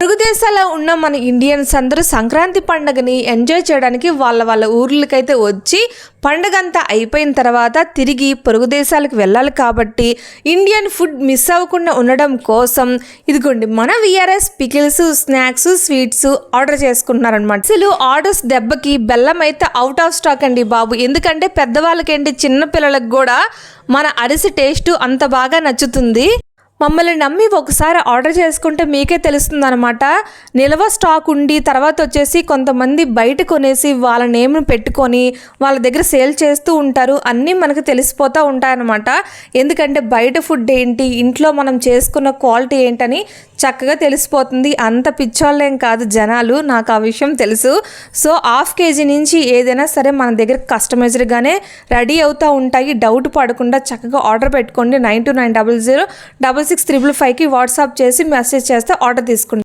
పొరుగు దేశాల్లో ఉన్న మన ఇండియన్స్ అందరూ సంక్రాంతి పండుగని ఎంజాయ్ చేయడానికి వాళ్ళ వాళ్ళ ఊర్లకైతే వచ్చి పండగ అంతా అయిపోయిన తర్వాత తిరిగి పొరుగు దేశాలకు వెళ్ళాలి కాబట్టి ఇండియన్ ఫుడ్ మిస్ అవ్వకుండా ఉండడం కోసం ఇదిగోండి మన VRS pickles snacks sweets order చేసుకున్నారనమాట అసలు ఆర్డర్స్ దెబ్బకి బెల్లం అయితే అవుట్ ఆఫ్ స్టాక్ అండి బాబు. ఎందుకంటే పెద్దవాళ్ళకేంటి చిన్న పిల్లలకు కూడా మన అరిసి టేస్ట్ అంత బాగా నచ్చుతుంది. మమ్మల్ని నమ్మి ఒకసారి ఆర్డర్ చేసుకుంటే మీకే తెలుస్తుంది అనమాట నిల్వ స్టాక్ ఉండి తర్వాత వచ్చేసి కొంతమంది బయట కొనేసి వాళ్ళ నేమ్ను పెట్టుకొని వాళ్ళ దగ్గర సేల్ చేస్తూ ఉంటారు. అన్నీ మనకు తెలిసిపోతూ ఉంటాయన్నమాట. ఎందుకంటే బయట ఫుడ్ ఏంటి ఇంట్లో మనం చేసుకున్న క్వాలిటీ ఏంటని చక్కగా తెలిసిపోతుంది. అంత పిచ్చోళ్ళేం కాదు జనాలు నాకు ఆ విషయం తెలుసు. సో హాఫ్ కేజీ నుంచి ఏదైనా సరే మన దగ్గర కస్టమైజ్డ్గానే రెడీ అవుతూ ఉంటాయి. డౌట్ పడకుండా చక్కగా ఆర్డర్ పెట్టుకోండి. Nine two nine double zero double six triple ఫైవ్కి వాట్సాప్ చేసి మెసేజ్ చేస్తే ఆర్డర్ తీసుకుంటాం.